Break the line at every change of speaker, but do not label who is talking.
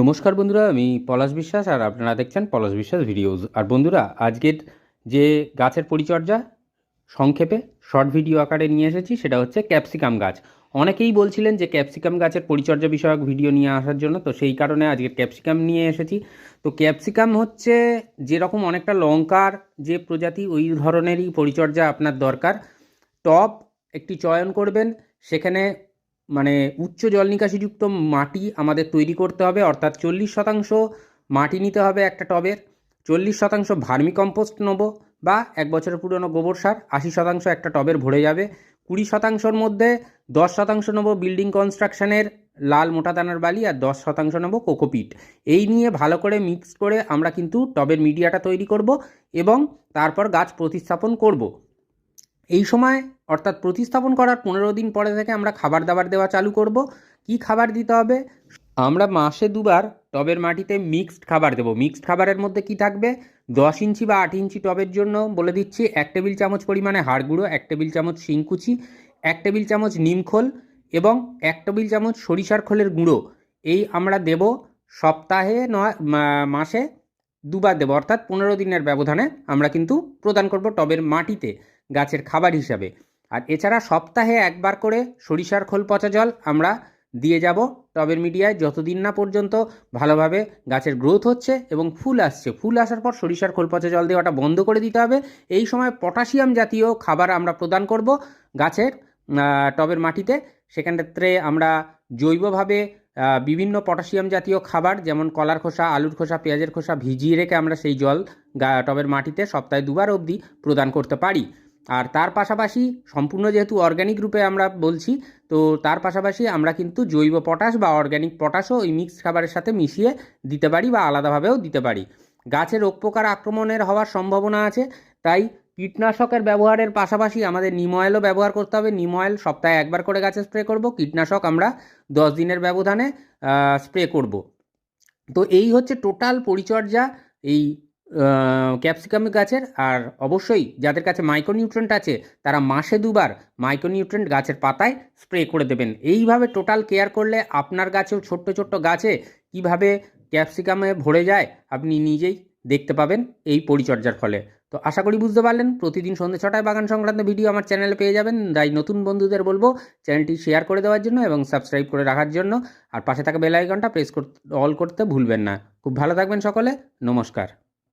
নমস্কার বন্ধুরা, আমি পলাশ বিশ্বাস আর আপনারা দেখছেন পলাশ বিশ্বাস ভিডিওজ। আর বন্ধুরা, আজকের যে গাছের পরিচর্যা সংক্ষেপে শর্ট ভিডিও আকারে নিয়ে এসেছি, সেটা হচ্ছে ক্যাপসিকাম গাছ। অনেকেই বলছিলেন যে ক্যাপসিকাম গাছের পরিচর্যা বিষয়ক ভিডিও নিয়ে আসার জন্য, তো সেই কারণে আজকের ক্যাপসিকাম নিয়ে এসেছি। তো ক্যাপসিকাম হচ্ছে যেরকম অনেকটা লঙ্কার যে প্রজাতি, ওই ধরনেরই পরিচর্যা আপনার দরকার। টব একটি চয়ন করবেন, সেখানে মানে উচ্চ জল নিকাশিযুক্ত মাটি আমাদের তৈরি করতে হবে, অর্থাৎ চল্লিশ শতাংশ মাটি নিতে হবে একটা টবের, চল্লিশ শতাংশ ভার্মি কম্পোস্ট নেব বা এক বছরের পুরনো গোবর সার, আশি শতাংশ একটা টবের ভরে যাবে, কুড়ি শতাংশর মধ্যে দশ শতাংশ নেব বিল্ডিং কনস্ট্রাকশনের লাল মোটা দানার বালি আর দশ শতাংশ নেব কোকোপিট। এই নিয়ে ভালো করে মিক্স করে আমরা কিন্তু টবের মিডিয়াটা তৈরি করব এবং তারপর গাছ প্রতিস্থাপন করব। এই সময় অর্থাৎ প্রতিস্থাপন করার পনেরো দিন পরে থেকে আমরা খাবার দাবার দেওয়া চালু করব। কি খাবার দিতে হবে? আমরা মাসে দুবার টবের মাটিতে মিক্সড খাবার দেবো। মিক্সড খাবারের মধ্যে কি থাকবে? দশ ইঞ্চি বা আট ইঞ্চি টবের জন্য বলে দিচ্ছি এক টেবিল চামচ পরিমাণে হাড় গুঁড়ো, এক টেবিল চামচ শিংকুচি এক টেবিল চামচ নিমখোল এবং এক টেবিল চামচ সরিষার খোলের গুঁড়ো। এই আমরা দেব সপ্তাহে নয় মাসে দুবার দেবো। অর্থাৎ পনেরো দিনের ব্যবধানে আমরা কিন্তু প্রদান করব টবের মাটিতে। গাছের খাবার হিসাবে। আর এছাড়া সপ্তাহে একবার করে সরিষার খোল পচা জল আমরা দিয়ে যাব। টবের মিডিয়ায় যতদিন না পর্যন্ত ভালোভাবে গাছের গ্রোথ হচ্ছে এবং ফুল আসছে। ফুল আসার পর সরিষার খোল পচা জল দেওয়াটা বন্ধ করে দিতে হবে। এই সময় পটাশিয়াম জাতীয় খাবার আমরা প্রদান করব গাছের টবের মাটিতে। সেক্ষেত্রে আমরা জৈবভাবে বিভিন্ন পটাশিয়াম জাতীয় খাবার যেমন কলার খোসা, আলুর খোসা, পেঁয়াজের খোসা ভিজিয়ে রেখে আমরা সেই জল টবের মাটিতে সপ্তাহে দুবার অবধি প্রদান করতে পারি। আর তার পাশাপাশি সম্পূর্ণ যেহেতু অর্গ্যানিক রূপে আমরা বলছি, তো তার পাশাপাশি আমরা কিন্তু জৈব পটাশ বা অর্গ্যানিক পটাশও ওই মিক্স খাবারের সাথে মিশিয়ে দিতে পারি বা আলাদাভাবেও দিতে পারি। গাছে রোগ পোকার আক্রমণের হওয়ার সম্ভাবনা আছে, তাই কীটনাশকের ব্যবহারের পাশাপাশি আমাদের নিম অয়েলও ব্যবহার করতে হবে। নিম অয়েল সপ্তাহে একবার করে গাছে স্প্রে করব, কীটনাশক আমরা দশ দিনের ব্যবধানে স্প্রে করব। তো এই হচ্ছে টোটাল পরিচর্যা, এই ক্যাপসিকাম গাছের আর অবশ্যই যাদের কাছে মাইক্রোনিউট্রেন্ট আছে, তারা মাসে দুবার মাইক্রোনিউট্রেন্ট গাছের পাতায় স্প্রে করে দেবেন। এইভাবে টোটাল কেয়ার করলে আপনার গাছেও ছোট্ট ছোট্ট গাছে কীভাবে ক্যাপসিকামে ভরে যায় আপনি নিজেই দেখতে পাবেন এই পরিচর্যার ফলে। তো আশা করি বুঝতে পারলেন, প্রতিদিন সন্ধ্যে ছটায় বাগান সংক্রান্ত ভিডিও আমার চ্যানেলে পেয়ে যাবেন। তাই নতুন বন্ধুদের বলব চ্যানেলটি শেয়ার করে দেওয়ার জন্য এবং সাবস্ক্রাইব করে রাখার জন্য। আর পাশে থাকা বেল আইকনটা প্রেস করতে অল করতে ভুলবেন না। খুব ভালো থাকবেন সকলে, নমস্কার।